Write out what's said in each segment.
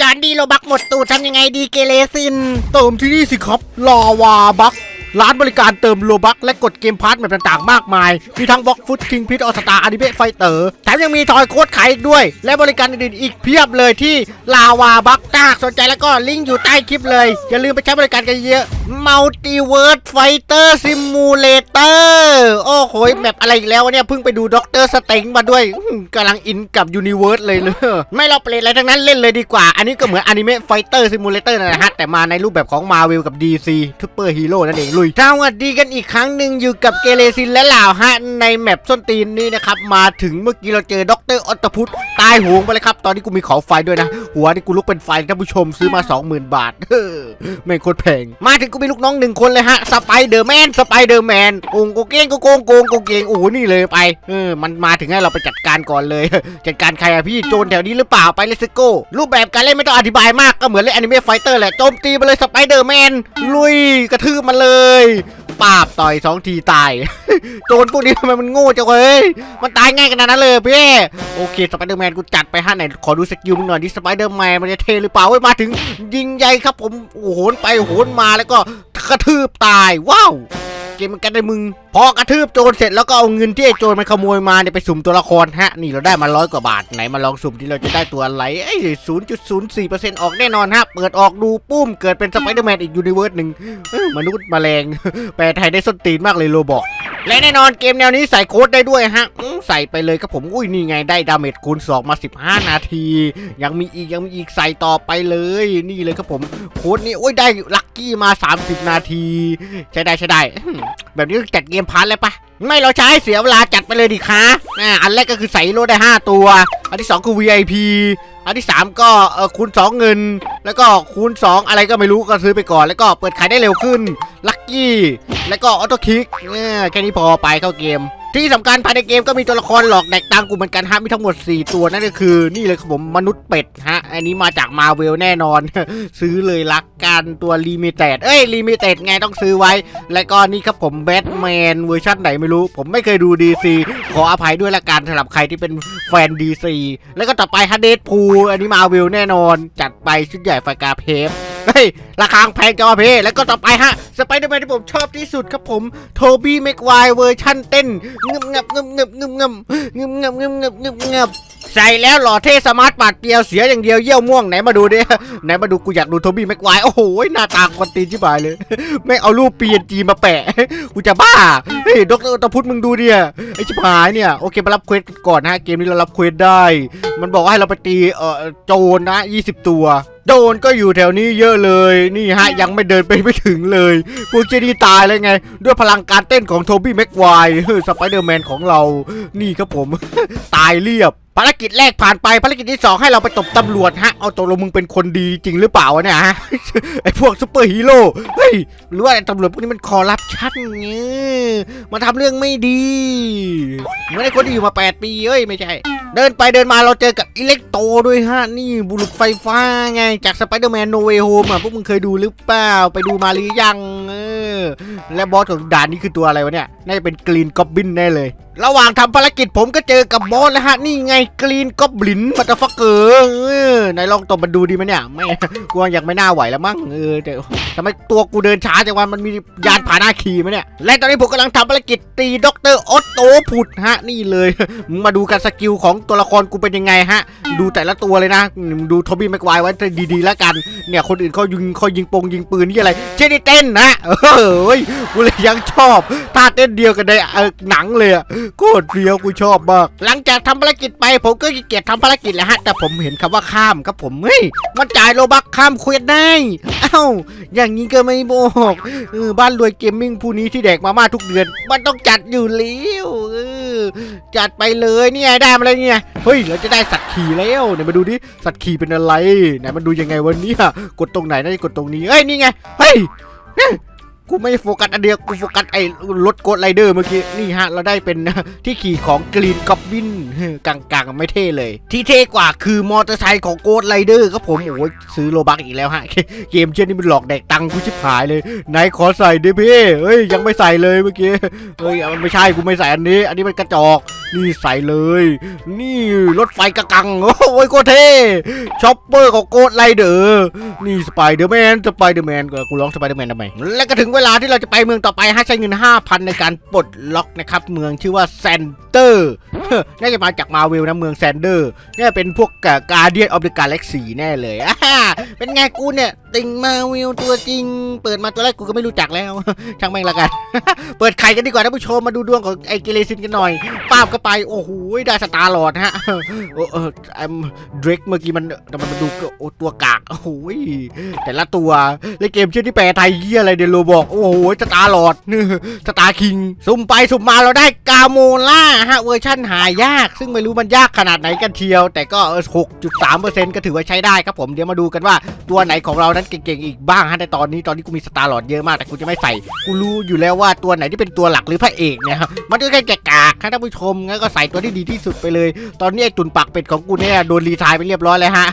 จานดีโลบักหมดตูดทำยังไงดีเกเรซิน เติมที่นี่สิครับลาวาบัก ร้านบริการเติมโลบักและกดเกมพาร์ทแบบต่างๆ มากมาย มีทั้งบล็อกฟุตคิงพิทออสตาอนิเมะไฟเตอร์แถมยังมีทอยโค้ดขายอีกด้วย และบริการอื่นๆอีกเพียบเลยที่ลาวาบักถ้ากสนใจแล้วก็ลิงก์อยู่ใต้คลิปเลย อย่าลืมไปใช้บริการกันเยอะ Multiverse Fighter Simulator โอ้โหแมปอะไรอีกแล้วเนี่ยเพิ่งไปดูด็อกเตอร์สเต็งมาด้วยอื้อหือกำลังอินกับยูนิเวิร์สเลยเลยไม่รอเปลี่ยนอะไรทั้งนั้นเล่นเลยดีกว่า อันนี้ก็เหมือนอนิเมะไฟเตอร์ซิมูเลเตอร์นะฮะแต่มาในรูปแบบของ Marvel กับ DC ทูเปอร์ฮีโร่นั่นเองลุยสวัสดีกันอีกครั้งหนึ่งอยู่กับเกเรซินและเหล่าฮะในแมปส้นตีนนี่นะครับ มาถึงเมื่อกี้เราเจอด็อกเตอร์ออตพุทตายโหงไปเลยครับ ตอนนี้กูมีของไฟด้วยนะ หัวนี่กูลุกเป็นไฟท่านผู้ชมซื้อมา 20,000 บาทเฮ้อไม่งโคตรแพง มาถึงกูมีลูกน้องหนึ่งคนเลยฮะ สไปเดอร์แมน สไปเดอร์แมนโองโกเก้งโกโกงโกงโกเกงโอ้โหนี่เลยไป เออ มันมาถึงให้เราไปจัดการก่อนเลย จัดการใครอะพี่โจรแถวนี้หรือเปล่าไปเลสโก้รูปแบบการเล่นไม่ต้องอธิบายมากก็เหมือนเล่นแอนิเมะไฟเตอร์แหละโจมตีไปเลยสไปเดอร์แมนลุยกระทืบมันเลยปาบต่อยสองทีตาย โจรพวกนี้ทำไมมันโง่จังเลย มันตายง่ายขนาดนั้นเลยพี่ โอเคสไปเดอร์แมนกูจัดไปห้าไหน ขอดูสกิลมึงหน่อยดิสไปเดอร์แมนมันจะเทหรือเปล่าเว้ยมาถึงยิงใหญ่ครับผมโอ้โหนไปโหนมาแล้วก็กระทืบตาย ว้าว เกมมันกันได้มึง พอกระทืบโจรเสร็จแล้วก็เอาเงินที่ไอ้โจรมันขโมยมาเนี่ยไปสุ่มตัวละครฮะ นี่เราได้มาร้อยกว่าบาทไหนมาลองสุ่มที่เราจะได้ตัวอะไรไอ้ศูนย์จุดศูนย์สี่เปอร์เซ็นต์ออกแน่นอนฮะ เปิดออกดูปุ้มเกิดเป็นสไปเดอร์แมนอีกยูนิเวิร์สหนึ่งมนุษย์แมลงแปลไทยได้ส้นตีนมากเลยโรบอท และแน่นอนเกมแนวนี้ใส่โค้ดได้ด้วยฮะใส่ไปเลยครับผมอุ้ยนี่ไงได้ดาเมจคูณ2มา 15 นาที ยังมีอีกยังมีอีกใส่ต่อไปเลย นี่เลยครับผมโค้ดนี้อุ้ยได้ลัคกี้มา 30 นาที ใช้ได้ใช้ได้ แบบนี้จัดเกมพาร์ทเลยปะ ไม่เราใช้เสียเวลาจัดไปเลยดิคะอ่าอันแรกก็คือใส่โร่ได้ 5 ตัว อันที่ 2 คือ VIP อันที่ 3 ก็เออคูณ 2 เงิน แล้วก็คูณ 2 อะไรก็ไม่รู้ก็ซื้อไปก่อน แล้วก็เปิดขายได้เร็วขึ้น ลัคกี้ แล้วก็ออโต้คลิกเนี่ยแค่นี้พอไปเข้าเกม ที่สำคัญภายในเกมก็มีตัวละครหลอกแดกตังกูเหมือนกันฮะมีทั้งหมด 4 ตัวนั่นก็คือ นี่เลยครับผมมนุษย์เป็ดฮะ อันนี้มาจากมาเวลแน่นอน ซื้อเลยลักกันตัวลิมิเต็ดเอ้ยลิมิเต็ดไงต้องซื้อไว้ แล้วก็นี่ครับผมแบทแมนเวอร์ชันไหนไม่รู้ ผมไม่เคยดู DC ขออภัยด้วยละกันสำหรับใครที่เป็นแฟน DC แล้วก็ต่อไปฮันเดดพูอันนี้มาเวลแน่นอน จัดไปชุดใหญ่ไฟกาเพฟ เฮ้ยราคาแพงจังวะเพแล้วก็ต่อไปฮะสไปเดอร์แมนที่ผมชอบที่สุดครับผมโทบี้แม็กไวเวอร์ชันเต้นงึบงับงึบงับงึบงับงึบงับงึบงับงึบงับใส่แล้วหล่อเท่สมาร์ทปาดเดียวเสียอย่างเดียวเยี่ยวม่วงไหนมาดูดิไหนมาดูกูอยากดูโทบี้แม็กไวโอ้โหหน้าตากวนตีนชิบายเลย ไม่เอารูปปีนจีมาแปะกูจะบ้าเฮ้ยดรตะพุทธมึงดูเนี่ยไอชิบหายเนี่ยโอเคมารับเควสก่อนฮะเกมนี้เรารับเควสได้ มันบอกว่าให้เราไปตีเอ่อโจรนะ 20 ตัว โจรก็อยู่แถวนี้เยอะเลย นี่ฮะยังไม่เดินไปไม่ถึงเลยพวกเจดีตายเลยไง ด้วยพลังการเต้นของโทบี้แม็กไวร์สไปเดอร์แมนของเรา นี่ครับผม ตายเรียบ ภารกิจแรกผ่านไปภารกิจที่สองให้เราไปตบตำรวจฮะ เอาตัวลงมึงเป็นคนดีจริงหรือเปล่าวะเนี่ยฮะไอพวกซูเปอร์ฮีโร่เฮ้ยหรือว่าไอ้ตำรวจพวกนี้มันคอร์รัปชันเนี่ยมาทำเรื่องไม่ดีเหมือนไอ้คนที่อยู่มา 8 ปีเอ้ยไม่ใช่ เดินไปเดินมาเราเจอกับอิเล็กโตด้วยฮะนี่บุรุษไฟฟ้าไงจากสไปเดอร์แมนโนเวโฮมอะพวกมึงเคยดูหรือเปล่า ไปดูมาหรือยัง เออ และบอสของด่านนี้คือตัวอะไรวะเนี่ย น่าจะเป็นกรีนกอบบินแน่เลย ระหว่างทำภารกิจผมก็เจอกับบอสแล้วฮะ นี่ไงกรีนกอบลินมาตาฟักเกอร์ไหนลองตบมันดูดีไหมเนี่ยไม่กูว่ายังไม่น่าไหวแล้วมั้งเออแต่ทำไมตัวกูเดินช้าจังวะมันมียานพานหน้าขี่ไหมเนี่ย และตอนนี้ผมกำลังทำภารกิจตีด็อกเตอร์ออตโตพุดฮะ นี่เลย มาดูกันสกิลของตัวละครกูเป็นยังไงฮะ ดูแต่ละตัวเลยนะ ดูโทบี้แม็กไวไว้ดีๆแล้วกัน เนี่ยคนอื่นเขายิงเขายิงปงยิงปืนนี่อะไร เช่นนี่เต้นนะเออเฮ้ยกูเลยยังชอบท่าเต้นเดียวกันในหนังเลยอะโคตรเฟี้ยวกูชอบมาก หลังจากทำภารกิจไป ผมก็ขี้เกียจทำภารกิจแล้วฮะ แต่ผมเห็นคำว่าข้ามครับผม เฮ้ย มันจ่ายโลบักข้ามเควสได้ เอ้า อย่างนี้ก็ไม่บอกเออบ้านรวยเกมมิ่งผู้นี้ที่แดกมาม่าทุกเดือน มันต้องจัดอยู่แล้วเออจัดไปเลยนี่ไงได้มาแล้วเนี่ย เฮ้ย เราจะได้สัตว์ขี่แล้วไหนมาดูดิ สัตว์ขี่เป็นอะไรไหนมันดูยังไงวันนี้กดตรงไหนน่าจะกดตรงนี้เฮ้ย นี่ไง เฮ้ย กูไม่โฟกัสอันเดียวกูโฟกัสไอ้รถโกดไรเดอร์เมื่อกี้นี่ฮะ เราได้เป็นที่ขี่ของกรีนกอบบินกลางๆ ไม่เท่เลย ที่เท่กว่าคือมอเตอร์ไซค์ของโกดไรเดอร์ครับผมโอ้ยซื้อโลบักอีกแล้วฮะ เกมเช่นนี้มันหลอกแดกตังค์กูชิบหายเลยไหนขอใส่ดิพี่เฮ้ยยังไม่ใส่เลยเมื่อกี้เฮ้ยมันไม่ใช่กูไม่ใส่อันนี้ อันนี้มันกระจอกนี่ใส่เลย นี่รถไฟกระกังโอ้ยโคเท่ช็อปเปอร์ของโกดไรเดอร์นี่สไปเดอร์แมนสไปเดอร์แมนกูร้องสไปเดอร์แมนทำไมแล้วก็ถึงเวลาที่เราจะไปเมืองต่อไปฮะใช้เงิน 5,000 ในการปลดล็อกนะครับ เมืองชื่อว่าแซนเตอร์ น่าจะมาจากมาเวลนะเมืองแซนเดอร์น่าจะเป็นพวกกาเดียนออฟเดอะกาแล็กซี่แน่เลยเป็นไงกูเนี่ยติงมาเวลตัวจริง เปิดมาตัวแรกกูก็ไม่รู้จักแล้ว ช่างแม่งละกัน เปิดไข่กันดีกว่าท่านผู้ชมมาดูดวงของไอเกเรซินกันหน่อยป้าบเข้าไปโอ้โหได้สตาร์หลอดฮะโอ้เออไอมเดรกเมื่อกี้มันแต่มันดูโอ้ตัวกากโอ้โหแต่ละตัวเล่นเกมชื่อที่แปลไทยเยี่ยอะไรเดโลบอกโอ้โหสตาร์หลอดสตาร์คิงสุ่มไปสุ่มมาเราได้กาโมล่าฮะเวอร์ชั่นหายาก ซึ่งไม่รู้มันยากขนาดไหนกันเทียว แต่ก็เออ6.3%ก็ถือว่าใช้ได้ครับผม เดี๋ยวมาดูกันว่าตัวไหนของเรานั้นเก่งๆอีกบ้างฮะในตอนนี้ตอนนี้กูมีสตาร์หลอดเยอะมากแต่กูจะไม่ใส่ กูรู้อยู่แล้วว่าตัวไหนที่เป็นตัวหลักหรือพระเอกเนี่ยครับมันก็แค่แกกากครับท่านผู้ชมงั้นก็ใส่ตัวที่ดีที่สุดไปเลย ตอนนี้ไอ้ตุนปักเป็ดของกูเนี่ยโดนรีทายไปเรียบร้อยแล้วฮะ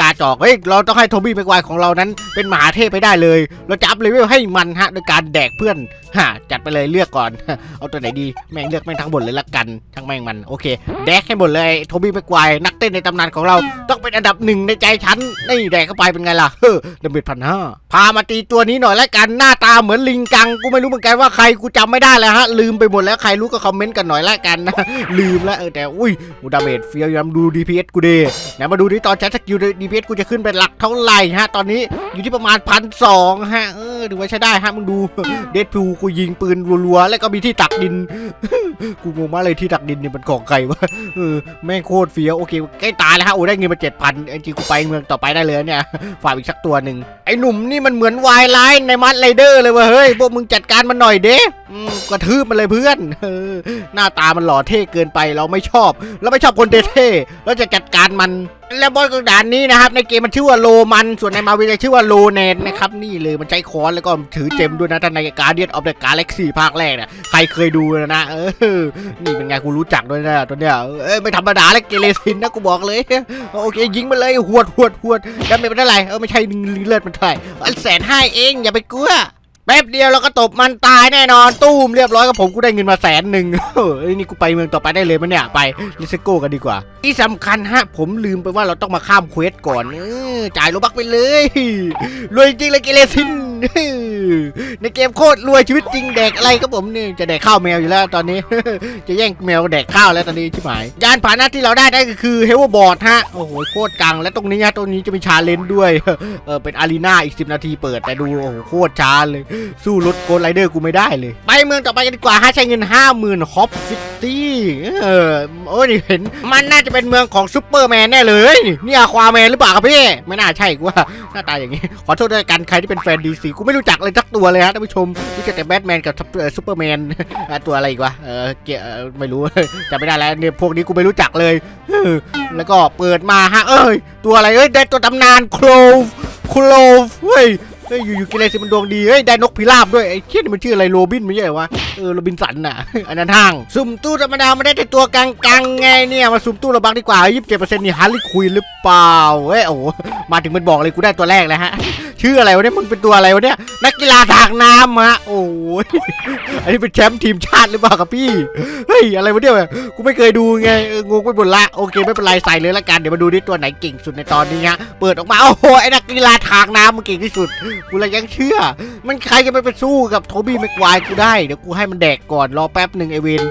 กาจอกเฮ้ยเราต้องให้โทบี้แม็กไวร์ของเรานั้นเป็นมหาเทพไปได้เลย เราจะอัพเลเวลให้มันฮะโดยการแดกเพื่อนฮะจัดไปเลยเลือกก่อน เอาตัวไหนดีแม่งเลือกแม่งทั้งหมดเลยละกันทั้งแม่งมันโอเค แดกให้หมดเลยโทบี้แม็กไวร์นักเต้นในตำนานของเราต้องเป็นอันดับหนึ่งในใจฉันนี่แดกเข้าไปเป็นไงล่ะเฮ้อดำเบิดพันห้าพามาตีตัวนี้หน่อยละกันหน้าตาเหมือนลิงกังกูไม่รู้เหมือนกันว่าใครกูจำไม่ได้แล้วฮะ ลืมไปหมดแล้วใครรู้ก็คอมเมนต์กันหน่อยละกันนะลืมแล้วเออแต่อุ้ยกูดาเมจเฟียวยำดู DPS กูดีไหนมาดูดิตอนใช้สกิล DPS กูจะขึ้นเป็นหลักเท่าไหร่ฮะ ตอนนี้อยู่ที่ประมาณพันสองฮะเออถือว่าใช้ได้ฮะมึงดูเดดพูกูยิงปืนรัวๆแล้วก็มีที่ตักดิน กูงงมากเลยที่ตักดินนี่มันของใครวะเออแม่งโคตรเฟี้ยวโอเคใกล้ตายแล้วฮะโอ้ได้เงินมาเจ็ดพันจริงๆกูไปเมืองต่อไปได้เลยเนี่ยฝากอีกสักตัวหนึ่งไอ้หนุ่มนี่มันเหมือนวายไลน์ในมัดไรเดอร์เลยวะเฮ้ยพวกมึงจัดการมันหน่อยเด้กระทืบมันเลยเพื่อนหน้าตามันหล่อเท่เกินไปเราไม่ชอบ เราไม่ชอบคนเท่ๆเราจะจัดการมัน และบอสกระดานนี้นะครับ ในเกมมันชื่อว่าโลมันส่วนในมาวินชื่อว่าโลแนนนะครับนี่เลยมันใช้ค้อนแล้วก็ถือเจมด้วยนะแต่ในการเดียนออฟเดอะกาแล็กซี่ภาคแรกเนี่ยใครเคยดูนะนะ เออ นี่เป็นไงกูรู้จักด้วยนะตัวเนี้ยเอ้ยไม่ธรรมดาแล้วเกเรซินนะกูบอกเลย โอเคยิงมาเลยหวดหวดหวดดาเมจมันเท่าไรเออไม่ใช่เลือดมันเท่าไหร่อันแสนห้าเองอย่าไปกลัว แป๊บเดียวเราก็ตบมันตายแน่นอนตู้มเรียบร้อยกับผมกูได้เงินมาแสนหนึ่งเอ้ยนี่กูไปเมืองต่อไปได้เลยมั้ยเนี่ยไปลิซโก้กันดีกว่า ที่สำคัญฮะผมลืมไปว่าเราต้องมาข้ามเควสก่อนเออจ่ายโลบักไปเลยรวยจริงเลยเกเรซินในเกมโคตรรวยชีวิตจริงแดกอะไรครับผมเนี่ยจะแดกข้าวแมวอยู่แล้วตอนนี้ จะแย่งแมวแดกข้าวแล้วตอนนี้ชิบหายยานพาหนะที่เราได้ได้ก็คือเฮลบอร์ดฮะโอ้โหโคตรกังและตรงนี้ฮะตรงนี้จะมีชาเลนจ์ด้วยเออเป็นอารีนาอีก 10 นาทีเปิดแต่ดูโอ้โหโคตรช้าเลยสู้รถโกลไรเดอร์กูไม่ได้เลย ไปเมืองต่อไปกันดีกว่าฮะใช้เงิน 50,000ฮอปซิตี้เออโอ้ยเห็นมันน่าจะเป็นเมืองของซูเปอร์แมนแน่เลยเนี่อาควาแมนหรือเปล่าครับพี่ ไม่น่าใช่กูว่าหน้าตาอย่างนี้ ขอโทษด้วยกันใครที่เป็นแฟนดีซีกูไม่รู้จักเลยสักตัวเลยฮะท่านผู้ชมรู้จักแต่แบทแมนกับซูเปอร์แมนตัวอะไรอีกวะเออเกียเอ่อไม่รู้จำไม่ได้แล้วเนี่ยพวกนี้กูไม่รู้จักเลย แล้วก็เปิดมาฮะเอ้ย ตัวอะไรเอ้ยได้ตัวตำนานโคลฟโคลฟเฮ้ย ฮ้ยอยู่ๆกินอะไรสิมันดวงดี เฮ้ยได้นกพิราบด้วยไอ้เชี่ยนี่มันชื่ออะไรโรบินไม่ใช่เหรอวะ เออโรบินสันน่ะ อันนั้นห้าง สุ่มตู้ธรรมดาไม่ได้แต่ตัวกลางๆไงเนี่ยมาสุ่มตู้ระบักดีกว่ายี่สิบเจ็ดเปอร์เซ็นต์นี่ฮาร์ลีควินหรือเปล่า เฮ้ยโอ้มาถึงมันบอกเลยกูได้ตัวแรกแล้วฮะ ชื่ออะไรวะเนี่ยมึงเป็นตัวอะไรวะเนี่ยนักกีฬาทางน้ำฮะโอ้ยอันนี้เป็นแชมป์ทีมชาดหรือเปล่าครับพี่ เฮ้ยอะไรวะเนี่ยกูไม่เคยดูไงงงไปหมดละโอเคไม่เป็นไรใส่เลยละกันเดี๋ยวมาดูดิตัวไหนเก่งสุดในตอนนี้ฮะเปิดออกมาโอ้โหไอ้นักกีฬาทางน้ำมันเก่งที่สุดกูเลยยังเชื่อ มันใครจะไปไปสู้กับโทบี้แม็กควายกูได้เดี๋ยวกูให้มันแดกก่อนรอแป๊บหนึ่งไอเวน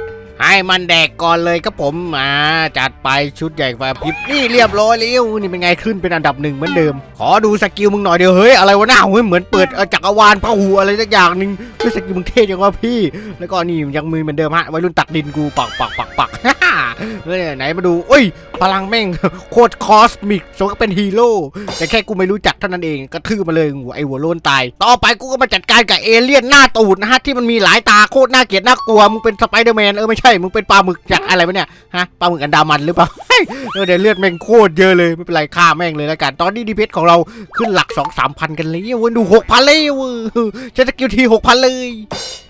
ให้มันแดกก่อนเลยครับผมมาจัดไปชุดใหญ่ไฟพริบนี่เรียบร้อยแล้วนี่เป็นไงขึ้นเป็นอันดับหนึ่งเหมือนเดิม ขอดูสกิลมึงหน่อยเดียวเฮ้ยอะไรวะหน้าเฮ้ยเหมือนเปิดเอ่อจักรวาลพหูอะไรสักอย่างหนึ่งเฮ้ยสกิลมึงเท่จังวะพี่ แล้วก็นี่ยังมือเหมือนเดิมฮะวัยรุ่นตักดินกูปักปักปักปัก เฮ้ยไหนมาดูอุ้ย พลังแม่งโคตรคอสมิกสมก็เป็นฮีโร่แต่แค่กูไม่รู้จักเท่านั้นเองกระทืบมาเลยหัวไอหัวโลนตาย ต่อไปกูก็มาจัดการกับเอเลี่ยนหน้าตูดนะฮะที่มันมีหลายตาโคตรน่าเกลียดน่ากลัวมึงเป็นสไปเดอร์แมนเออไม่ใช่มึงเป็นปลาหมึกจากอะไรวะเนี่ยฮะปลาหมึกอันดามันหรือเปล่า เออเดี๋ยวเลือดแม่งโคตรเยอะเลยไม่เป็นไรฆ่าแม่งเลยล้วกัน ตอนนี้ดีเพชของเราขึ้นหลักสองสามพันกันเลยเว้ยดูหกพันเลยเว้ยใช้สกิลทีหกพันเลย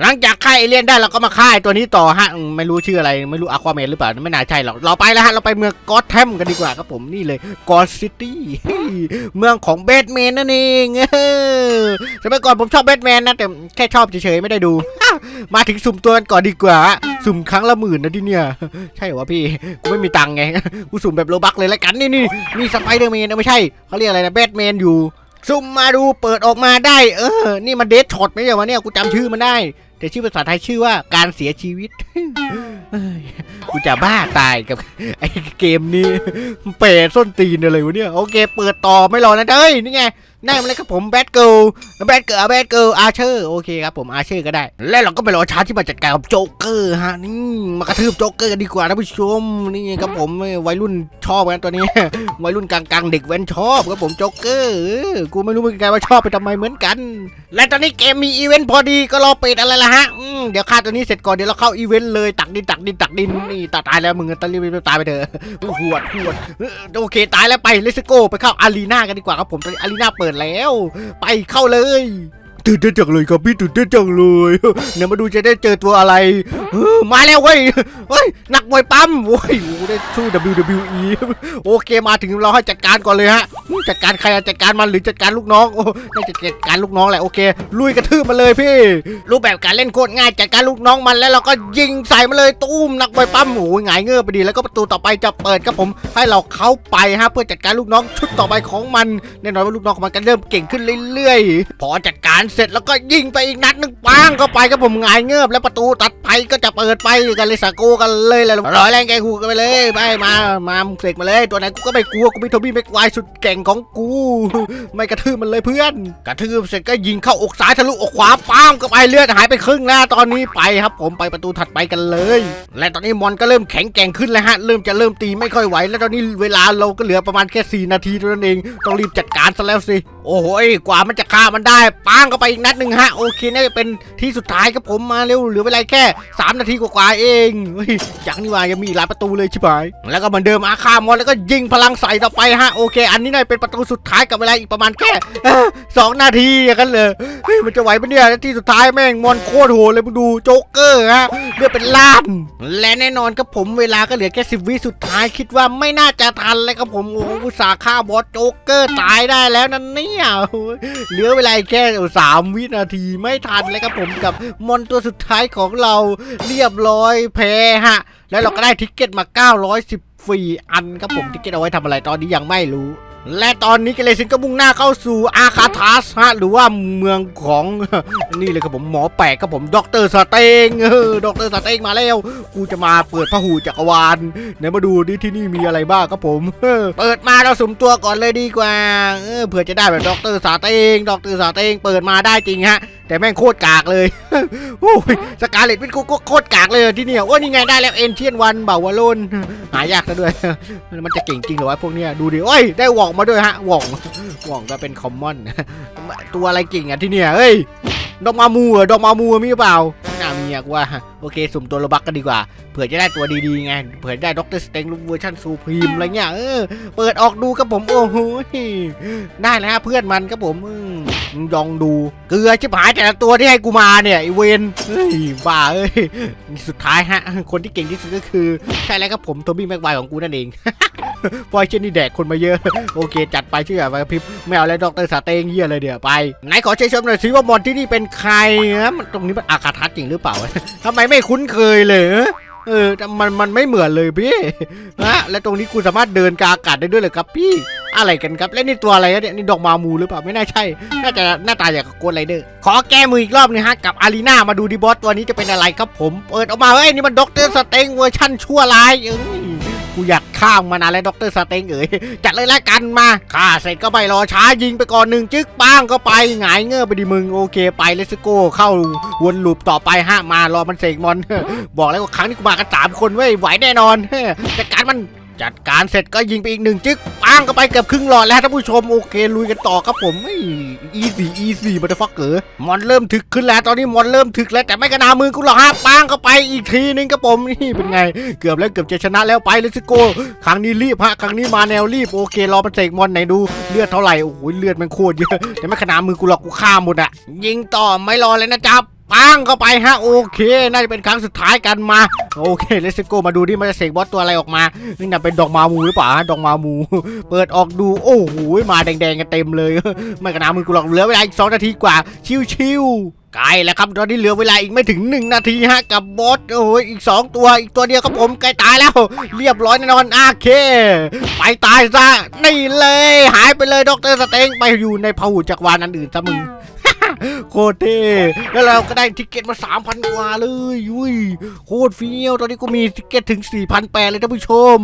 หลังจากฆ่าเอเลี่ยนได้เราก็มาฆ่าตัวนี้ต่อฮะไม่รู้ชื่ออะไรไม่รู้อะควาแมนหรือเปล่าไม่น่าใช่หรอกเราไปแล้วฮะเราไปเมืองกอตแทมกันดีกว่าครับผมนี่เลยกอตซิตี้เมืองของแบทแมนนั่นเองเออสมัยก่อนผมชอบแบทแมนนะแต่แค่ชอบเฉยๆไม่ได้ดู มาถึงสุ่มตัวกันก่อนดีกว่า สุ่มครั้งละหมื่นนะที่เนี่ย ใช่หรอพี่กูไม่มีตังค์ไงกูสุ่มแบบโลบักเลยแล้วกันนี่นี่มีสไปเดอร์แมนไม่ใช่เขาเรียกอะไรนะแบทแมนอยู่ซุ่มมาดูเปิดออกมาได้ เออ นี่มันเดทช็อตไม่ใช่วะเนี่ยกูจำชื่อมันได้ แต่ชื่อภาษาไทยชื่อว่าการเสียชีวิตอ้ยกูจะบ้าตายกับไอ้เกมนี้เปรตส้นตีนอะไรวะเนี่ยโอเค เปิดต่อไม่รอนะเอ้ยนี่ไง ได้มเลยครับผมแบทเกิลแบทเกิลแบทเกิลอาร์เชอร์โอเคครับผมอาร์เชอร์ก็ได้ และเราก็ไปรอชาร์จที่มาจัดการกับโจ๊กเกอร์ฮะนี่มากระทืบโจ๊กเกอร์กันดีกว่าท่านผู้ชมนี่ครับผมวัยรุ่นชอบกันตัวนี้ วัยรุ่นกลางๆเด็กแว้นชอบครับผมโจ๊กเกอร์กูไม่รู้เหมือนกันว่าชอบไปทำไมเหมือนกัน และตอนนี้เกมมีอีเวนต์พอดีก็รอเปิดอะไรละฮะเดี๋ยวฆ่าตัวนี้เสร็จก่อนเดี๋ยวเราเข้าอีเวนต์เลยตักดินตักดินตักดินนี่ตาตายแล้วมึงตายรีบตายไปเถอะหวดหวดโอเคตายแล้วไปเลสโก้ไปเข้าอารีนากันดีกว่าครับผมอารีนาเปิดแล้ว ไปเข้าเลย ตื่นเต้นจังเลยครับพี่ตื่นเต้นจังเลยเนี่ยมาดูจะได้เจอตัวอะไรมาแล้วเว้ยเฮ้ยนักมวยปั๊มโว้ยโอ้ได้สู้ WWE โอเคมาถึงเราให้จัดการก่อนเลยฮะจัดการใครจัดการมันหรือจัดการลูกน้องโอ้น่าจะจัดการลูกน้องแหละโอเค ลุยกระทืบมันเลยพี่รูปแบบการเล่นโคตรง่ายจัดการลูกน้องมันแล้วเราก็ยิงใส่มาเลยตุ้มนักมวยปั๊มโอ้ยหงายเงือบไปดีแล้วก็ประตูต่อไปจะเปิดครับผม ให้เราเข้าไปฮะเพื่อจัดการลูกน้องชุดต่อไปของมันแน่นอนว่าลูกน้องของมันก็เริ่มเก่งขึ้นเรื่อยๆ พอจัดการเสร็จแล้วก็ยิงไปอีกนัดหนึ่งปังเข้าไปครับผมหงายเงือบแล้วประตูตัดไปก็จะเปิดไปกันเลยสาโกกันเลยเลยร้อยแรงแกกูกันไปเลยไปมามามึงเสกมาเลยตัวไหนกูก็ไม่กลัวกูมีโทบี้แม็กไวร์สุดเก่งของกู ไม่กระทืบมันเลยเพื่อน กระทืบเสร็จก็ยิงเข้าอกซ้ายทะลุอกขวาป้ามก็ไปเลือดหายไปครึ่งแล้วตอนนี้ไปครับผมไปประตูถัดไปกันเลย และตอนนี้มอนก็เริ่มแข็งแกร่งขึ้นแล้วฮะเริ่มจะเริ่มตีไม่ค่อยไหว แล้วตอนนี้เวลาเราก็เหลือประมาณแค่ 4 นาทีเท่านั้นเองต้องรีบจัดการซะแล้วสิโอ้โหยกว่ามันจะฆ่ามันได้ป้างก็ไปอีกนัดหนึ่งฮะโอเคน่าจะเป็นที่สุดท้ายครับผมมาเร็วเหลือเวลาแค่ 3 นาทีกว่าๆเองยังนี่ว่ายังมีหลายประตูเลยชิบหายแล้วก็เหมือนเดิมอาคามอนแล้วก็ยิงพลังใส่ต่อไปฮะโอเค อันนี้น่าจะเป็นประตูสุดท้ายกับเวลาอีกประมาณแค่สองนาทีอย่างนั้นเลยเฮ้ยมันจะไหวปะเนี่ยที่สุดท้ายแม่งมอนโคตรโหดเลยมึงดูโจ๊กเกอร์ฮะเลือดเป็นล้านและแน่นอนครับผมเวลาก็เหลือแค่สิบวิสุดท้ายคิดว่าไม่น่าจะทันเลยครับผมโอ้โหอุตส่าห์ฆ่าบอสโจ๊กเกอร์ตายได้แล้วนั่นเนี่ยเหลือเวลาแค่สามวินาทีไม่ทันเลยครับผมกับมอนตัวสุดท้ายของเราเรียบร้อยแพ้ฮะ แล้วเราก็ได้ทิกเก็ตมา 910ฟรีอันครับผมทิกเก็ตเอาไว้ทำอะไรตอนนี้ยังไม่รู้ และตอนนี้เกเรซินก็มุ่งหน้าเข้าสู่อาคาทัสฮะหรือว่าเมืองของนี่เลยครับผมหมอแปลกครับผมด็อกเตอร์สเตงเออด็อกเตอร์สเตงมาแล้วกูจะมาเปิดพหูจักรวาลไหนมาดูดิที่นี่มีอะไรบ้างครับผมเออเปิดมาเราสุ่มตัวก่อนเลยดีกว่าเออเผื่อจะได้แบบด็อกเตอร์สเตงด็อกเตอร์สเตงเปิดมาได้จริงฮะ แต่แม่งโคตรกากเลยโอ้ยสกาเลตเป็นโคตรกากเลยที่เนี่ยว่านี่ไงได้แล้วเอ็นเทียนวันเบาวาลนหายากซะด้วย มันจะเก่งจริงเหรอวะพวกเนี้ยดูดิโอ้ยได้หว่องมาด้วยฮะหว่องหว่องก็เป็นคอมมอนตัวอะไรเก่งอะที่เนี่ยเฮ้ย ดอกมามูเหรอดอกมามูมีหรือเปล่าน่ามีอะว่าโอเคสุ่มตัวโลบักกันดีกว่าเผื่อจะได้ตัวดีๆไงเผื่อได้ด็อกเตอร์สเต็งรูปเวอร์ชันซูพรีมอะไรเงี้ยเออเปิดออกดูครับผมโอ้โหได้แล้วฮะเพื่อนมันครับผมอืมลองดูเกลือชิบหายแต่ละตัวที่ให้กูมาเนี่ยไอเวนเฮ้ยบ้าเอ้ยสุดท้ายฮะคนที่เก่งที่สุดก็คือ ใช่แล้วครับผมโทบี้แม็กไวของกูนั่นเอง พอยเช่นนี่แดกคนมาเยอะ โอเค จัดไปชื่ออะไรพิบไม่เอาแล้วดอกเตอร์สาเตงเยี่ยเลยเดี๋ยวไปไหนขอเช็คชมหน่อยสิว่ามอนที่นี่เป็นใครนะมันตรงนี้มันอาคาทัสจริงหรือเปล่าทำไมไม่คุ้นเคยเลยเออมันมันไม่เหมือนเลยพี่ฮะและตรงนี้กูสามารถเดินกาอากาศได้ด้วยเลยครับพี่อะไรกันครับและนี่ตัวอะไรเนี่ยนี่ดอกมามูหรือเปล่าไม่น่าใช่ น่าจะหน้าตาอย่างกับโกนไรเดอร์ขอแก้มืออีกรอบนึงฮะกับอารีนามาดูดิบอสตัวนี้จะเป็นอะไรครับผม เปิดออกมาเฮ้ยนี่มันด็อกเตอร์สเต็งเวอร์ชั่นชั่วร้ายเอ้ย กูอยากข้ามมานานแล้วด็อกเตอร์สเต็งเอ๋ยจัดเลยละกันมาข้าเสร็จก็ไปรอช้ายิงไปก่อนหนึ่งจึ๊กป้างก็ไปหงายเงือไปดิมึงโอเคไปเลสโก้เข้าวนลูปต่อไปห้ามารอมันเสกมอน บอกแล้วว่าครั้งนี้กูมากันสามคนเว้ยไหวแน่นอนจัดการมัน จัดการเสร็จก็ยิงไปอีกหนึ่งจึ๊กปังก็ไปเกือบครึ่งหลอดแล้วท่านผู้ชมโอเคลุยกันต่อครับผมอีสี่อีสี่บัตฟักเกอร์มอนเริ่มถึกขึ้นแล้วตอนนี้มอนเริ่มถึกแล้วแต่ไม่กระนามือกูหรอกฮะปังก็ไปอีกทีนึงครับผมนี่เป็นไง เกือบแล้วเกือบจะชนะแล้วไปเลยสิโกครั้งนี้รีบฮะครั้งนี้มาแนวรีบโอเครอมันเสกมอนไหนดูเลือดเท่าไหร่โอ้โหเลือดมันโคตรเยอะแต่ไม่ขนาดมือกูหรอกกูฆ่าหมดอะยิงต่อไม่รอเลยนะจ๊ะ ปังเข้าไปฮะโอเค น่าจะเป็นครั้งสุดท้ายกันมา โอเคเลสโกมาดูที่มันจะเสกบอสตัวอะไรออกมา นี่น่ะเป็นดอกมามูหรือเปล่าฮะดอกมามู เปิดออกดูโอ้โหมาแดงๆกันเต็มเลย ไม่กระนามือกูหรอกเหลือเวลาอีกสองนาทีกว่า ชิวๆใกล้แล้วครับตอนนี้เหลือเวลาอีกไม่ถึงหนึ่งนาทีฮะกับบอสโอ้ยอีกสองตัวอีกตัวเดียวครับผมใกล้ตายแล้ว เรียบร้อยแน่นอนโอเค ไปตายซะนี่เลย หายไปเลยดรสเต็งไปอยู่ในพหูจักรวาลอันอื่นซะมึง โคตรเท่แล้วเราก็ได้ทิเก็ตมา 3,000 กว่าเลยยุ้ยโคตรเฟี้ยวตอนนี้ก็มีทิเก็ตถึง4,000เลยท่านผู้ชม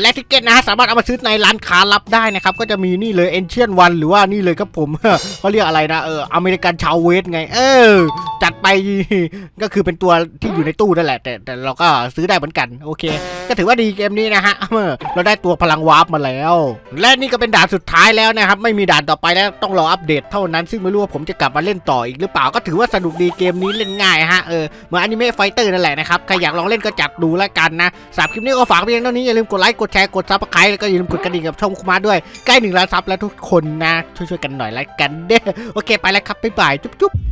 และทิกเก็ตนะฮะสามารถเอามาซื้อในร้านค้ารับได้นะครับก็จะมีนี่เลย Ancient One หรือว่านี่เลยครับผมเขาเรียกอะไรนะเอออเมริกันชาวเวสไง เออ จัดไปก็คือเป็นตัวที่อยู่ในตู้นั่นแหละ แต่แต่เราก็ซื้อได้เหมือนกันโอเค ก็ถือว่าดีเกมนี้นะฮะเออเราได้ตัวพลังวาร์ปมาแล้ว และนี่ก็เป็นด่านสุดท้ายแล้วนะครับไม่มีด่านต่อไปแล้วต้องรออัปเดตเท่านั้นซึ่งไม่รู้ว่าผมจะกลับมาเล่นต่ออีกหรือเปล่าก็ถือว่าสนุกดีเกมนี้เล่นง่ายฮะเออเหมือนอนิเมะไฟเตอร์นั่นแหละนะครับใครอยากลองเล่นก็จัดดูแล้วกันนะสำหรับคลิปนี้ก็ฝากเพียงเท่านี้อย่าลืมกดไลค์กดแชร์ กดซับสไครต์แล้วก็อย่าลืมกดกระดิ่งกับช่องคุมาด้วย ใกล้หนึ่งล้านซับแล้วทุกคนนะ ช่วยๆกันหน่อยละกันเด้อโอเคไปแล้วครับ บ๊ายบาย จุ๊บๆ